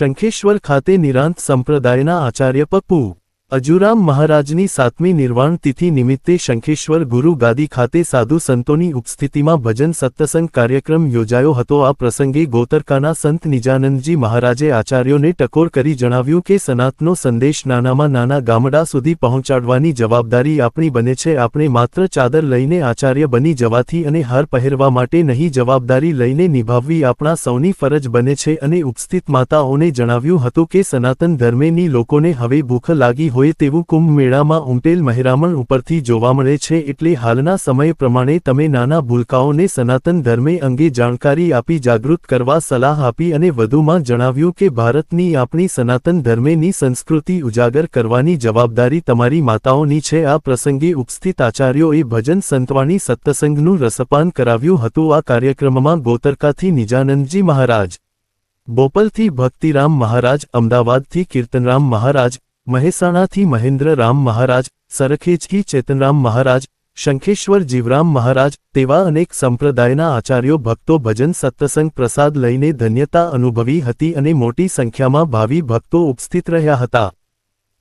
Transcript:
શંખેશ્વર ખાતે નિરાંત સંપ્રદાયના આચાર્ય પપ્પુ અજુરામ મહારાજની સાતમી નિર્વાણ તિથિ નિમિત્તે શંખેશ્વર ગુરુ ગાદી ખાતે સાધુ સંતોની ઉપસ્થિતિમાં ભજન સત્સંગ કાર્યક્રમ યોજાયો હતો. આ પ્રસંગે ગોતરકાના સંત નિજાનંદજી મહારાજે આચાર્યોને ટકોર કરી જણાવ્યું કે સનાતનો સંદેશ નાનામાં નાના ગામડા સુધી પહોંચાડવાની જવાબદારી આપણી બને છે. આપણે માત્ર ચાદર લઈને આચાર્ય બની જવાથી અને હાર પહેરવા માટે નહીં, જવાબદારી લઈને નિભાવવી આપણા સૌની ફરજ બને છે. અને ઉપસ્થિત માતાઓને જણાવ્યું હતું કે સનાતન ધર્મેની લોકોને હવે ભૂખ લાગી હોય તેવું કુંભ મેળામાં ઉમટેલ મહેરામણ ઉપરથી જોવા મળે છે એટલે હાલના સમય પ્રમાણે તમે નાના ભૂલકાઓને સનાતન ધર્મે અંગે જાણકારી આપી જાગૃત કરવા સલાહ આપી અને વધુમાં જણાવ્યું કે ભારતની આપણી સનાતન ધર્મેની સંસ્કૃતિ ઉજાગર કરવાની જવાબદારી તમારી માતાઓની છે. આ પ્રસંગે ઉપસ્થિત આચાર્યોએ ભજન સંતવાણી સત્સંગનું રસપાન કરાવ્યું હતું. આ કાર્યક્રમમાં ગોતરકાથી નિજાનંદજી મહારાજ, બોપલથી ભક્તિરામ મહારાજ, અમદાવાદથી કીર્તનરામ મહારાજ મહેસાણાથી મહેન્દ્ર રામ મહારાજ સરખેજથી ચેતનરામ મહારાજ, શંખેશ્વર જીવરામ મહારાજ તેવા અનેક સંપ્રદાયના આચાર્યો ભક્તો ભજન સત્સંગ પ્રસાદ લઈને ધન્યતા અનુભવી હતી અને મોટી સંખ્યામાં ભાવિ ભક્તો ઉપસ્થિત રહ્યા હતા.